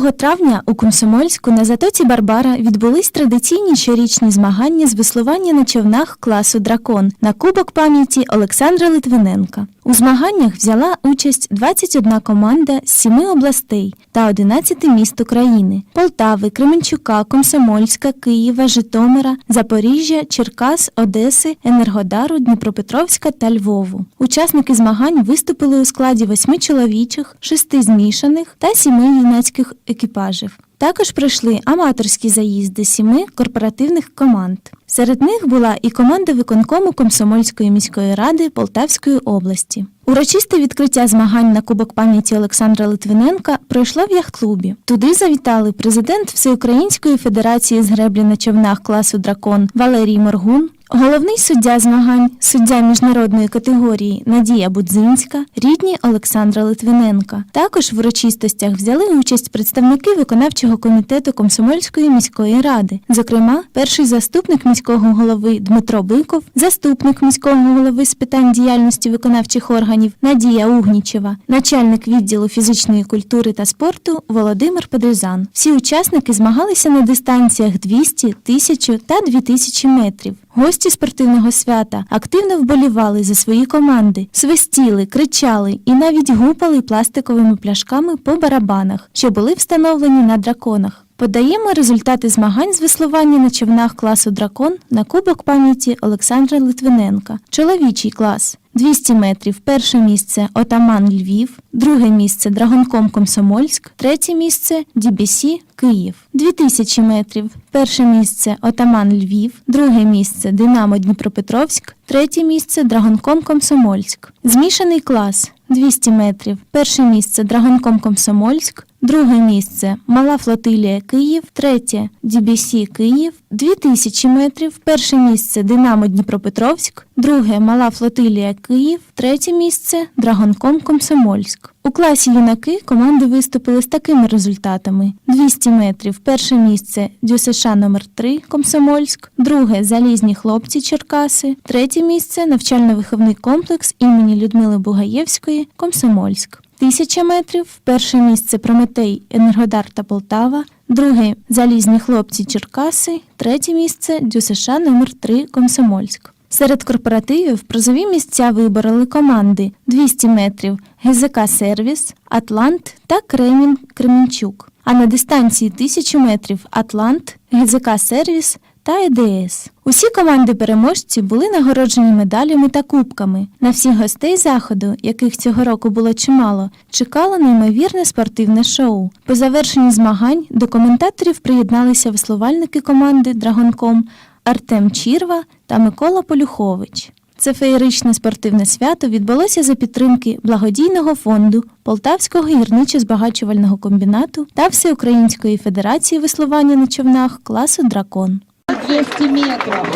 2 травня у Комсомольську на затоці Барбара відбулись традиційні щорічні змагання з веслування на човнах класу Дракон на Кубок пам'яті Олександра Литвиненка. У змаганнях взяла участь 21 команда з 7 областей та 11 міст України: Полтави, Кременчука, Комсомольська, Києва, Житомира, Запоріжжя, Черкас, Одеси, Енергодару, Дніпропетровська та Львову. Учасники змагань виступили у складі восьми чоловічих, шести змішаних та сіми юнацьких екіпажів. Також пройшли аматорські заїзди сіми корпоративних команд. Серед них була і команда виконкому Комсомольської міської ради Полтавської області. Урочисте відкриття змагань на Кубок пам'яті Олександра Литвиненка пройшло в яхт-клубі. Туди завітали президент Всеукраїнської федерації з греблі на човнах класу Дракон Валерій Моргун, головний суддя змагань, суддя міжнародної категорії Надія Будзинська, рідні Олександра Литвиненка. Також в урочистостях взяли участь представники виконавчого комітету Комсомольської міської ради, зокрема, перший заступник міського голови Дмитро Биков, заступник міського голови з питань діяльності виконавчих органів Надія Угнічева, начальник відділу фізичної культури та спорту Володимир Подрізан. Всі учасники змагалися на дистанціях 200, 1000 та 2000 метрів. Гості спортивного свята активно вболівали за свої команди, свистіли, кричали і навіть гупали пластиковими пляшками по барабанах, що були встановлені на драконах. Подаємо результати змагань з веслування на човнах класу Дракон на Кубок пам'яті Олександра Литвиненка. Чоловічий клас. 200 метрів. Перше місце Отаман Львів, друге місце Драгонком Комсомольськ, третє місце DBC Київ. 2000 метрів. Перше місце Отаман Львів, друге місце Динамо Дніпропетровськ, третє місце Драгонком Комсомольськ. Змішаний клас. 200 метрів. Перше місце Драгонком Комсомольськ, друге місце. Мала флотилія Київ, третє. DBC Київ, 2000 метрів. Перше місце Динамо Дніпропетровськ, друге Мала флотилія Київ, третє місце Драгонком Комсомольськ. У класі юнаки команди виступили з такими результатами: 200 метрів. Перше місце ДЮСШ номер 3 Комсомольськ, друге Залізні хлопці Черкаси, третє місце навчально-виховний комплекс імені Людмили Бугаєвської Комсомольськ. Тисяча метрів перше місце Прометей Енергодар та Полтава, друге Залізні хлопці Черкаси, третє місце ДЮСШ номер 3 Комсомольськ. Серед корпоративів призові місця вибороли команди 200 метрів ГЗК Сервіс, Атлант та Кремін Кременчук. А на дистанції 1000 метрів Атлант, ГЗК Сервіс та ЕДС. Усі команди переможці були нагороджені медалями та кубками. На всіх гостей заходу, яких цього року було чимало, чекало неймовірне спортивне шоу. По завершенні змагань до коментаторів приєдналися веслувальники команди Драгонком Артем Чірва та Микола Полюхович. Це феєричне спортивне свято відбулося за підтримки благодійного фонду Полтавського гірничо-збагачувального комбінату та Всеукраїнської федерації веслування на човнах класу Дракон. 200 метров.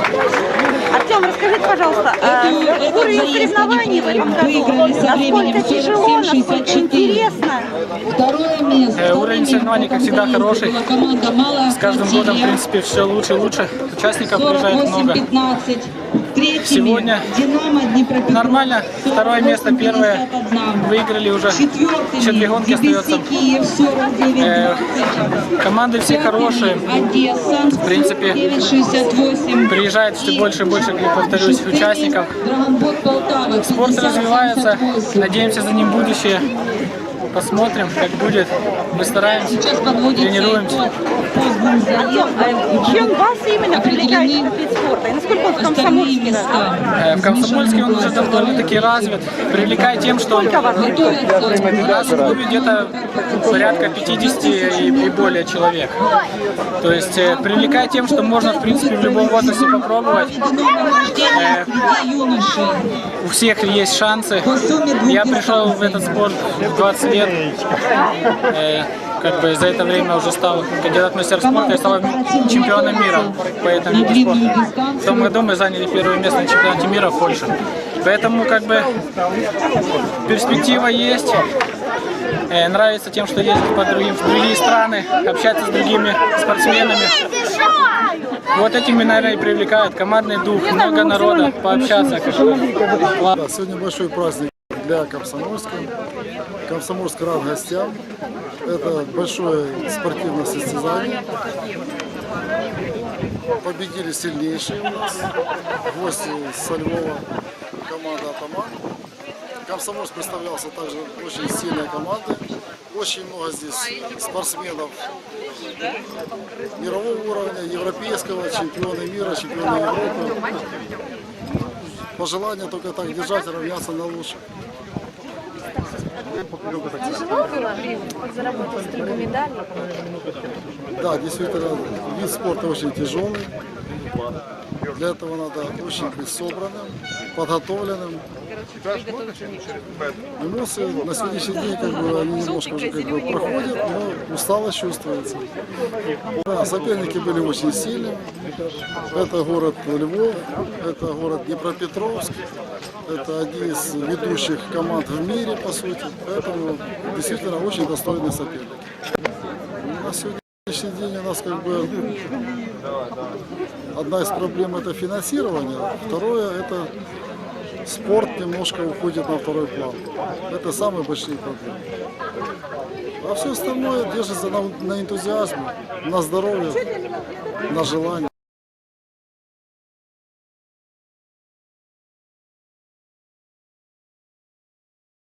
Артем, расскажите, пожалуйста, а, Этот уровень заезд соревнований в этом году, выиграли со временем насколько тяжело, 47-64. насколько интересно? Второе место. Э, уровень соревнований, как всегда, хороший. С каждым годом, в принципе, все лучше и лучше. Участников приезжает много. 48-15. Третьими Сегодня Динамо. Нормально. Второе место, первое. 41. Выиграли уже. Две гонки остается. Киев 49 Э, команды все хорошие. Одесса. В принципе, 968. Приезжает все больше и больше, как повторюсь, участников. Спорт развивается. 50-78. Надеемся за ним будущее. Посмотрим, как будет. Мы стараемся, тренируемся. Итог. Поздний заезд. А Чем вас именно привлекает этот вид спорта? И насколько он в Комсомольске? Э, В Комсомольске он уже довольно-таки развит. Привлекает тем, что нас в клубе где-то порядка 50 и, более человек. То есть э, привлекает тем, что можно, в принципе, в любом возрасте попробовать. Юношей. У всех есть шансы. Я пришел в этот спорт в 20 лет. Как бы за это время уже стал кандидат в мастер спорта и стал чемпионом мира по этому виду спорта. В том году мы заняли первое место на чемпионате мира в Польше. Поэтому как бы перспектива есть. Э, Нравится тем, что ездить по другим, в другие страны, общаться с другими спортсменами. Вот этим меня, наверное, и привлекает командный дух, много народа, пообщаться. Как Сегодня большой праздник для Комсомольска. Комсомольск рад гостям. Это большое спортивное состязание. Победили сильнейшие у нас. Гости со Львова, команда «Атаман». Комсомольск представлялся также очень сильной командой. Очень много здесь спортсменов мирового уровня, европейского, чемпионы мира, чемпионы Европы. Пожелание только так держать, равняться на лучших. Тяжело было заработать столько медалей? Да, действительно, вид спорта очень тяжелый. Для этого надо очень быть собранным, подготовленным. Эмоции на сегодняшний день как бы, они немножко уже как бы проходят, но усталость чувствуется. Да, соперники были очень сильные. Это город Львов, это город Днепропетровск, это один из ведущих команд в мире, по сути. Поэтому действительно очень достойный соперник. Сегодняшний день у нас как бы одна из проблем это финансирование, второе это спорт немножко уходит на второй план. Это самые большие проблемы. А все остальное держится на, на энтузиазме, на здоровье, на желании.